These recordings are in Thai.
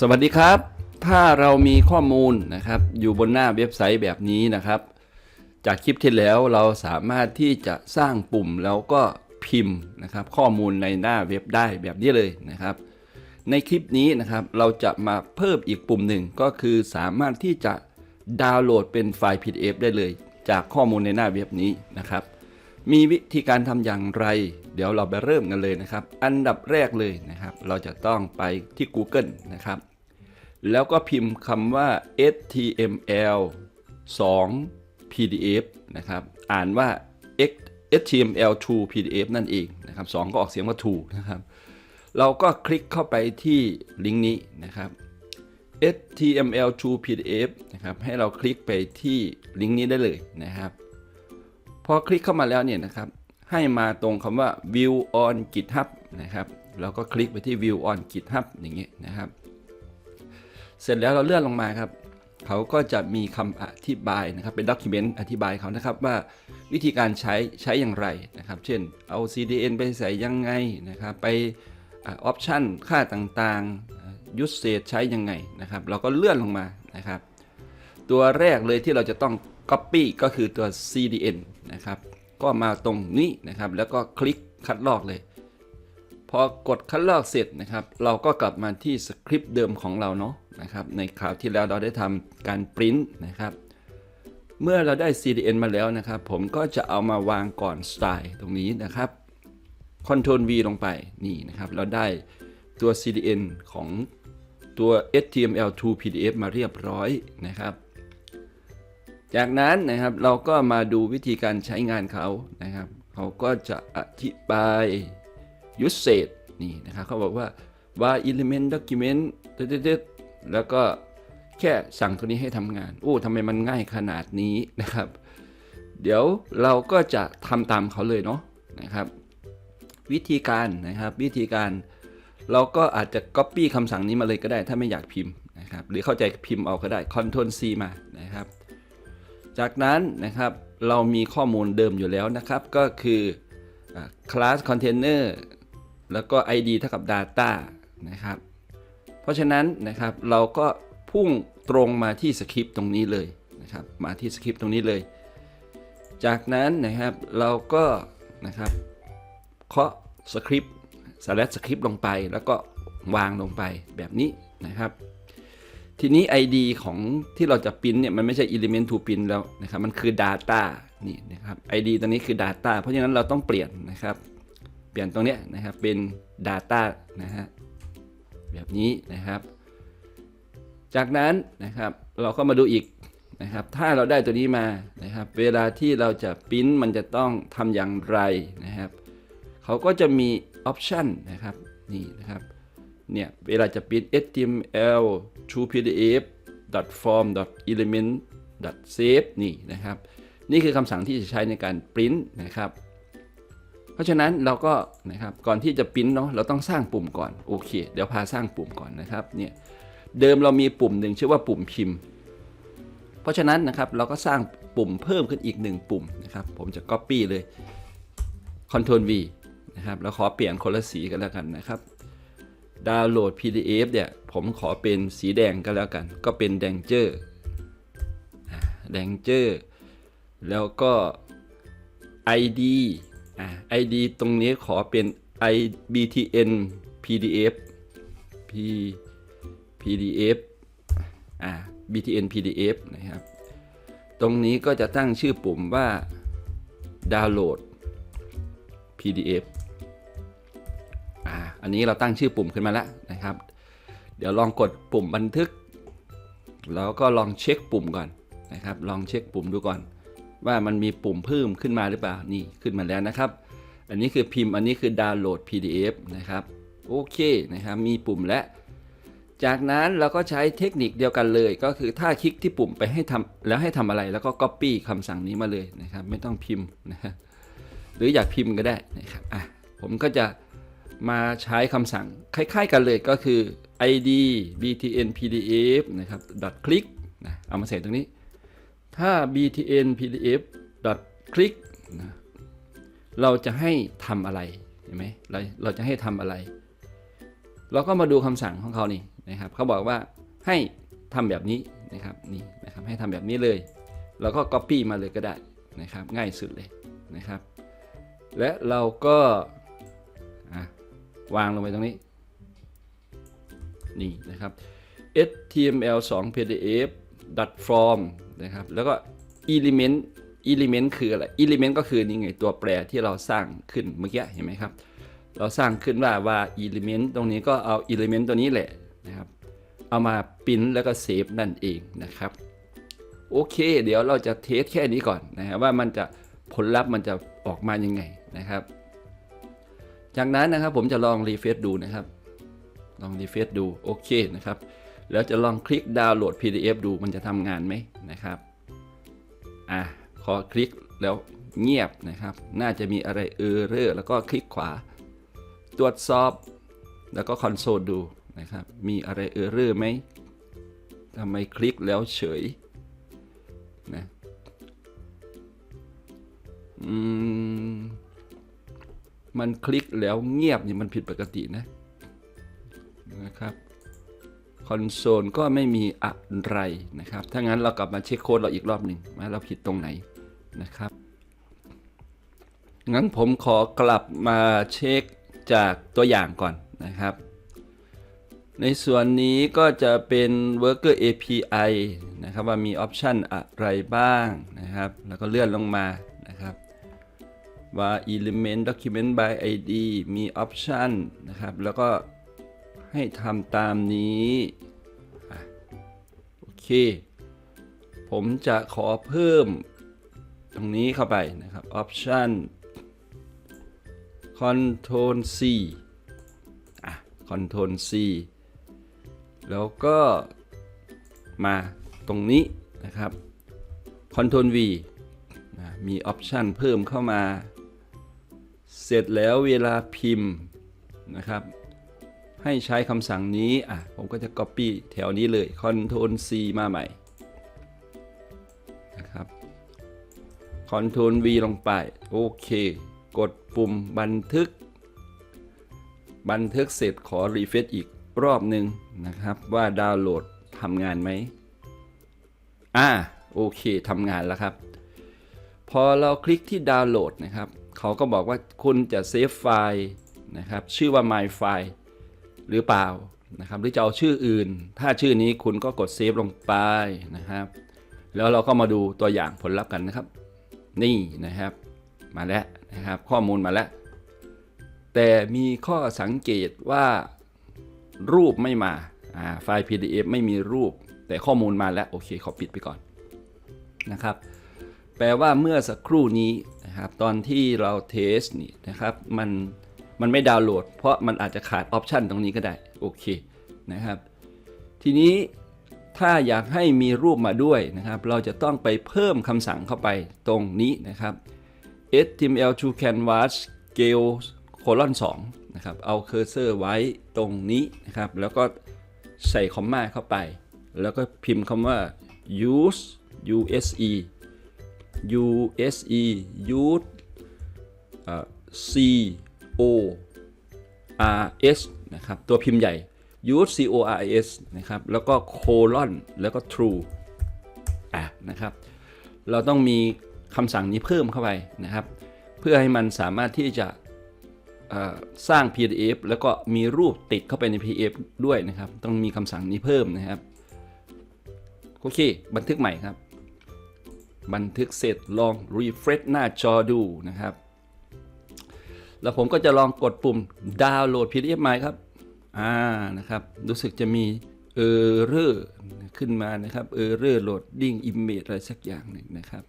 สวัสดีครับ ถ้าเรามีข้อมูลนะครับ อยู่บนหน้าเว็บไซต์แบบนี้นะครับ จากคลิปที่แล้วเราสามารถที่จะสร้างปุ่มแล้วก็พิมพ์นะครับ ข้อมูลในหน้าเว็บได้แบบนี้เลยนะครับ ในคลิปนี้นะครับเราจะมาเพิ่มอีกปุ่มหนึ่งก็คือสามารถที่จะดาวน์โหลดเป็นไฟล์ PDF ได้เลย จากข้อมูลในหน้าเว็บนี้นะครับ มีวิธีการทำอย่างไร เดี๋ยวเราไปเริ่มกันเลยนะครับ อันดับแรกเลยนะครับ เราจะต้องไปที่ Google นะครับ แล้วก็พิมพ์คำว่า html 2 pdf นะครับ อ่านว่า html2 pdf นั่นเองนะครับ2ก็ออกเสียงว่า2นะครับ เราก็คลิกเข้าไปที่ลิงก์นี้นะครับ html2 pdf นะครับ ให้เราคลิกไปที่ลิงก์นี้ได้เลยนะครับ พอคลิกเข้ามาแล้วเนี่ยนะครับ ให้มาตรงคำว่า view on github นะครับเราก็คลิกไปที่ view on github อย่างเงี้ยนะครับ เสร็จแล้วเราเลื่อนลงมาครับเขาก็จะมีคำอธิบายนะครับ เป็นด็อกิเมนต์อธิบายเขานะครับว่าวิธีการใช้ใช้อย่างไรนะครับ เช่นเอา CDN ไปใส่ยังไงนะครับ ไปออปชันค่าต่างๆยุสเซใช้ยังไงนะครับ เราก็เลื่อนลงมานะครับ ตัวแรกเลยที่เราจะต้อง Copy ก็คือตัว CDN นะครับ ก็มาตรงนี้นะครับ แล้วก็คลิกคัดลอกเลย พอกดคัดลอกเสร็จนะครับ เราก็กลับมาที่สคริปต์เดิมของเราเนาะนะครับ ในคราวที่แล้วเราได้ทำการปริ้นนะครับ เมื่อเราได้ CDN มาแล้วนะครับ ผมก็จะเอามาวางก่อนสไตล์ตรงนี้นะครับ Ctrl V ลงไปนี่นะครับ เราได้ตัว CDN ของตัว HTML2 PDF มาเรียบร้อยนะครับ จากนั้นนะครับเราก็มาดูวิธีการใช้งานเขานะครับ เขาก็จะอธิบาย usage นี่นะครับเขาบอกว่า var element document ตึ๊ดๆแล้วก็แค่สั่งตัวนี้ให้ทำงาน โอ้ทำไมมันง่ายขนาดนี้นะครับ เดี๋ยวเราก็จะทำตามเขาเลยเนาะนะครับ วิธีการนะครับวิธีการ เราก็อาจจะ Copy คำสั่งนี้มาเลยก็ได้ ถ้าไม่อยากพิมพ์นะครับ หรือเข้าใจพิมพ์เอาก็ได้ Ctrl C มานะครับ จากนั้นนะครับเรามีข้อมูลเดิมอยู่แล้วนะครับ ก็คืออ่า class container แล้วก็ id เท่ากับ data นะครับ เพราะฉะนั้นนะครับเราก็พุ่งตรงมาที่สคริปต์ตรงนี้เลยนะครับ มาที่สคริปต์ตรงนี้เลย จากนั้นนะครับเราก็นะครับเคาะสคริปต์สแลชสคริปต์ลงไป แล้วก็วางลงไปแบบนี้นะครับ ทีนี้ ID ของที่เราจะพิมพ์เนี่ยมันไม่ใช่ element to print แล้วนะครับ มันคือ data นี่นะครับ ID ตัวนี้คือ data เพราะฉะนั้นเราต้องเปลี่ยนนะครับ เปลี่ยนตรงเนี้ยนะครับเป็น data นะฮะแบบนี้นะครับ จากนั้นนะครับเราก็มาดูอีกนะครับ ถ้าเราได้ตัวนี้มานะครับ เวลาที่เราจะพิมพ์มันจะต้องทำอย่างไรนะครับเขาก็จะมีออปชันนะครับนี่นะครับเนี่ยเวลาจะพิมพ์ html to pdf form element save นี่นะครับ นี่คือคำสั่งที่จะใช้ในการปริ้นนะครับ เพราะฉะนั้นเราก็นะครับก่อนที่จะปริ้นเนาะเราต้องสร้างปุ่มก่อนโอเค เดี๋ยวพาสร้างปุ่มก่อนนะครับเนี่ยเดิมเรามีปุ่มหนึ่งชื่อว่าปุ่มพิมพ์ เพราะฉะนั้นนะครับเราก็สร้างปุ่มเพิ่มขึ้นอีกหนึ่งปุ่มนะครับผมจะ Copy เลย Ctrl V นะครับแล้วขอเปลี่ยนคนละสีกันแล้วกันนะครับ ดาวน์โหลด PDF เนี่ยผมขอเป็นสีแดงก็แล้วกัน ก็เป็นแดงเจอร์แดงเจอร์แล้วก็ ID อ่า ID ตรงนี้ขอเป็น IBTN PDF P PDF อ่า BTN PDF นะครับ ตรงนี้ก็จะตั้งชื่อปุ่มว่าดาวน์โหลด PDF อ่าอันนี้เราตั้งชื่อปุ่มขึ้นมาแล้วนะครับ เดี๋ยวลองกดปุ่มบันทึก แล้วก็ลองเช็คปุ่มก่อนนะครับ ลองเช็คปุ่มดูก่อน ว่ามันมีปุ่มเพิ่มขึ้นมาหรือเปล่านี่ขึ้นมาแล้วนะครับ อันนี้คือพิมพ์อันนี้คือดาวน์โหลด PDF นะครับโอเคนะครับมีปุ่มและ จากนั้นเราก็ใช้เทคนิคเดียวกันเลย ก็คือถ้าคลิกที่ปุ่มไปให้ทำแล้วให้ทำอะไรแล้วก็ Copy คำสั่งนี้มาเลยนะครับ ไม่ต้องพิมพ์นะครับหรืออยากพิมพ์ก็ได้นะครับอะผมก็จะ มาใช้คำสั่งคล้ายๆกันเลยก็คือ id btn pdf นะครับ dot click นะเอามาใส่ตรงนี้ ถ้า btn pdf dot click นะเราจะให้ทำอะไรเห็นไหมเราเราจะให้ทำอะไร เราก็มาดูคำสั่งของเขานี่นะครับเขาบอกว่าให้ทำแบบนี้นะครับนี่นะครับให้ทำแบบนี้เลย เราก็ Copy มาเลยก็ได้นะครับง่ายสุดเลยนะครับ และเราก็ วางลงไปตรงนี้ นี่นะครับ html 2 pdf form นะครับ แล้วก็ element element คืออะไร element ก็คือนี่ไงตัวแปรที่เราสร้างขึ้นเมื่อกี้เห็นไหมครับ เราสร้างขึ้นว่าว่า element ตรงนี้ก็เอา element ตัวนี้แหละนะครับ เอามาปริ้นแล้วก็เซฟนั่นเองนะครับ โอเค เดี๋ยวเราจะเทสแค่นี้ก่อนนะครับว่ามันจะผลลัพธ์มันจะออกมายังไงนะครับ จากนั้นนะครับผมจะลองรีเฟซดูนะครับ ลองรีเฟซดูโอเคนะครับ แล้วจะลองคลิกดาวน์โหลด PDF ดูมันจะทำงานไหมนะครับ อะขอคลิกแล้วเงียบนะครับ น่าจะมีอะไรเออร์เรอร์แล้วก็คลิกขวา ตรวจสอบ แล้วก็คอนโซลดูนะครับ มีอะไรเออร์เรอร์ไหมทำไมคลิกแล้วเฉยนะอืม มันคลิกแล้วเงียบนี่มันผิดปกตินะนะครับคอนโซลก็ไม่มีอะไรนะครับ ถ้างั้นเรากลับมาเช็คโค้ดเราอีกรอบหนึ่งว่าเราผิดตรงไหนนะครับ งั้นผมขอกลับมาเช็คจากตัวอย่างก่อนนะครับ ในส่วนนี้ก็จะเป็น Worker API นะครับว่ามีออปชันอะไรบ้างนะครับ แล้วก็เลื่อนลงมา ว่า Element Document by ID มีออปชันนะครับ แล้วก็ให้ทำตามนี้โอเค ผมจะขอเพิ่มตรงนี้เข้าไปนะครับ Option Control C อะ Control C แล้วก็มาตรงนี้นะครับ Control V นะมีออปชันเพิ่มเข้ามา เสร็จแล้วเวลาพิมพ์นะครับ ให้ใช้คำสั่งนี้อะผมก็จะ Copy แถวนี้เลย Ctrl C มาใหม่นะครับ Ctrl V ลงไป โอเค กดปุ่มบันทึก บันทึกเสร็จขอรีเฟรชอีกรอบหนึ่งนะครับว่าดาวน์โหลดทำงานไหมอ่าโอเคทำงานแล้วครับ พอเราคลิกที่ดาวน์โหลดนะครับ เขาก็บอกว่าคุณจะเซฟไฟล์นะครับชื่อว่า my file หรือเปล่านะครับหรือจะเอาชื่ออื่น ถ้าชื่อนี้คุณก็กดเซฟลงไปนะครับ แล้วเราก็มาดูตัวอย่างผลลัพธ์กันนะครับ นี่นะครับมาแล้วนะครับข้อมูลมาแล้ว แต่มีข้อสังเกตว่ารูปไม่มาอ่าไฟล์ PDF ไม่มีรูป แต่ข้อมูลมาแล้ว โอเคขอปิดไปก่อนนะครับ แปลว่าเมื่อสักครู่นี้ นะครับตอนที่เราเทสนี่นะครับมันมันไม่ดาวน์โหลด เพราะมันอาจจะขาดออปชันตรงนี้ก็ได้โอเคนะครับ ทีนี้ถ้าอยากให้มีรูปมาด้วยนะครับ เราจะต้องไปเพิ่มคำสั่งเข้าไปตรงนี้นะครับ html to canvas scale colon 2นะครับเอาเคอร์เซอร์ไว้ตรงนี้นะครับ แล้วก็ใส่คอมมาเข้าไป แล้วก็พิมพ์คำว่า use use use use อ่า c o r s นะครับ ตัวพิมพ์ใหญ่ use c o r s นะครับ แล้วก็ colon แล้วก็ true อะนะครับ เราต้องมีคำสั่งนี้เพิ่มเข้าไปนะครับ เพื่อให้มันสามารถที่จะสร้าง PDF แล้วก็มีรูปติดเข้าไปใน PDF ด้วยนะครับ ต้องมีคำสั่งนี้เพิ่มนะครับ โอเค บันทึกใหม่ครับ บันทึกเสร็จลอง refresh หน้าจอดูนะครับ แล้วผมก็จะลองกดปุ่มดาวน์โหลด PDF ใหม่ครับอ่านะครับ รู้สึกจะมีเออร์เรอร์ขึ้นมานะครับเออร์เรอร์โหลดดิ้ง image อะไรสักอย่างหนึ่งนะครับ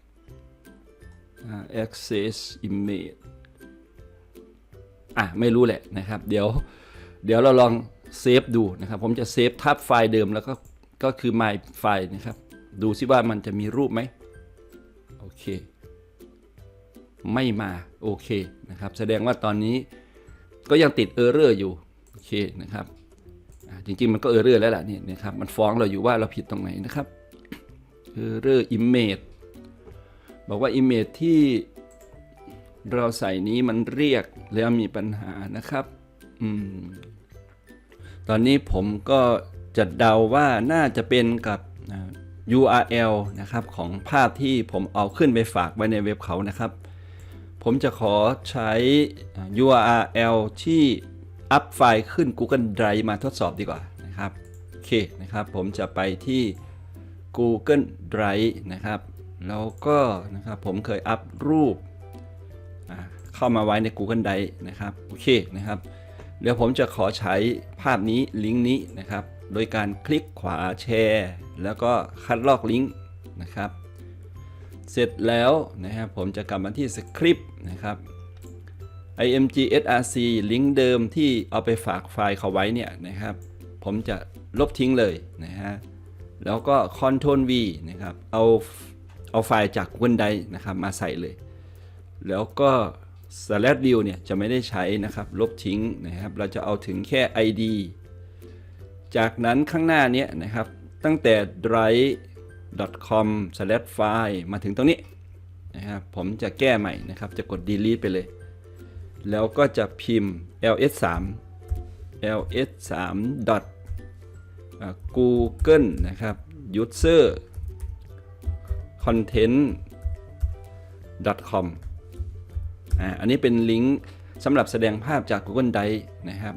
access image อะ ไม่รู้แหละนะครับ เดี๋ยวเดี๋ยวเราลองเซฟดูนะครับ ผมจะเซฟทับไฟล์เดิมแล้วก็ก็คือ my ไฟล์นะครับ ดูซิว่ามันจะมีรูปไหม อเค ไม่มาโอเคนะครับ แสดงว่าตอนนี้ก็ยังติดเออร์เรอร์อยู่โอเคนะครับจริงๆ มันก็เออร์เรอร์แล้วล่ะนี่นะครับมันฟ้องเราอยู่ว่าเราผิดตรงไหนนะครับเออร์เรอร์อิมเมจบอกว่าอิมเมจที่เราใส่นี้มันเรียกแล้วมีปัญหานะครับอืมตอนนี้ผมก็จะเดาว่าน่าจะเป็นกับ URL นะครับของภาพที่ผมเอาขึ้นไปฝากไว้ในเว็บเขานะครับ ผมจะขอใช้ URL ที่อัพไฟล์ขึ้น Google Drive มาทดสอบดีกว่านะครับโอเคนะครับผมจะไปที่ Google Drive นะครับ แล้วก็นะครับผมเคยอัพรูปเข้ามาไว้ใน Google Drive นะครับโอเคนะครับเดี๋ยวผมจะขอใช้ภาพนี้ลิงก์นี้นะครับ โดยการคลิกขวาแชร์ แล้วก็คัดลอกลิงก์นะครับ เสร็จแล้วนะครับผมจะกลับมาที่สคริปต์นะครับ img src ลิงก์เดิมที่เอาไปฝากไฟล์เขาไว้เนี่ยนะครับ ผมจะลบทิ้งเลยนะฮะแล้วก็ Ctrl V นะครับเอาเอาไฟล์จาก Google Drive นะครับมาใส่เลย แล้วก็ slash view เนี่ยจะไม่ได้ใช้นะครับ ลบทิ้งนะครับ เราจะเอาถึงแค่ id จากนั้นข้างหน้านี้นะครับ ตั้งแต่ drive.com slash file มาถึงตรงนี้นะครับผมจะแก้ใหม่นะครับ จะกด delete ไปเลย แล้วก็จะพิมพ์ ls 3 ls3. google นะครับ user content com อ่าอันนี้เป็นลิงก์สำหรับแสดงภาพจาก Google Drive นะครับ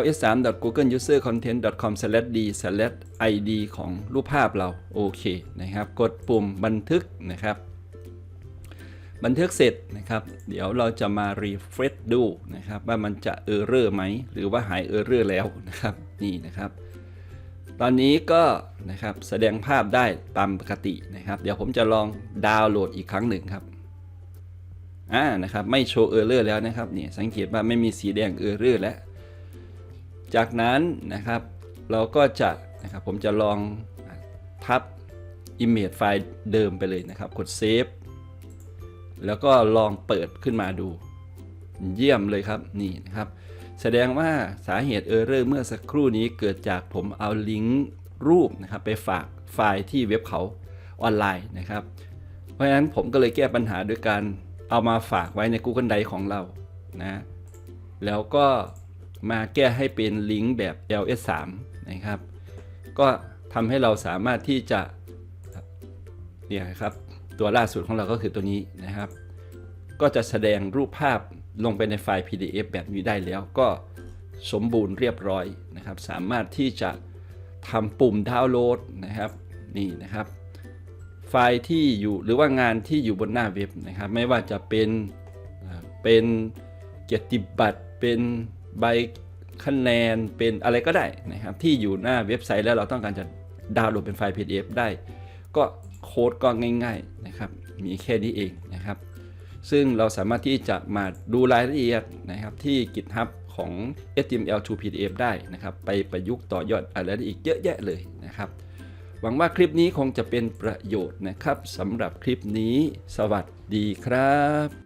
ls3.googleUserContent.com/d/id ของรูปภาพเราโอเคนะครับ กดปุ่มบันทึกนะครับ บันทึกเสร็จนะครับ เดี๋ยวเราจะมา refresh ดูนะครับ ว่ามันจะ error ไหม หรือว่าหาย error แล้วนะครับนี่นะครับ ตอนนี้ก็นะครับแสดงภาพได้ตามปกตินะครับ เดี๋ยวผมจะลองดาวน์โหลดอีกครั้งหนึ่งครับอ่านะครับไม่โชว์ error แล้วนะครับนี่สังเกตว่าไม่มีสีแดง error แล้ว จากนั้นนะครับเราก็จะนะครับผมจะลองทับ image ไฟล์เดิมไปเลยนะครับ กด save แล้วก็ลองเปิดขึ้นมาดู เยี่ยมเลยครับนี่นะครับ แสดงว่าสาเหตุ error เมื่อสักครู่นี้เกิดจากผมเอาลิงก์รูปนะครับไปฝากไฟล์ที่เว็บเขาออนไลน์นะครับ เพราะฉะนั้นผมก็เลยแก้ปัญหาด้วยการเอามาฝากไว้ใน Google Drive ของเรานะแล้วก็ มาแก้ให้เป็นลิงก์แบบ ls3 นะครับ ก็ทำให้เราสามารถที่จะเนี่ยครับตัวล่าสุดของเราก็คือตัวนี้นะครับ ก็จะแสดงรูปภาพลงไปในไฟล์ PDF แบบนี้ได้แล้วก็สมบูรณ์เรียบร้อยนะครับ สามารถที่จะทำปุ่มดาวน์โหลดนะครับนี่นะครับ ไฟล์ที่อยู่หรือว่างานที่อยู่บนหน้าเว็บนะครับ ไม่ว่าจะเป็นเอ่อเป็นเกียรติบัตรเป็น ใบคะแนนเป็นอะไรก็ได้นะครับที่อยู่หน้าเว็บไซต์แล้วเราต้องการจะดาวน์โหลดเป็นไฟล์ PDF ได้ ก็โค้ดก็ง่ายๆนะครับมีแค่นี้เองนะครับ ซึ่งเราสามารถที่จะมาดูรายละเอียดนะครับที่ GitHub ของ HTML to PDF ได้นะครับไปประยุกต์ต่อยอดอะไรได้อีกเยอะแยะเลยนะครับ หวังว่าคลิปนี้คงจะเป็นประโยชน์นะครับสำหรับคลิปนี้ สวัสดีครับ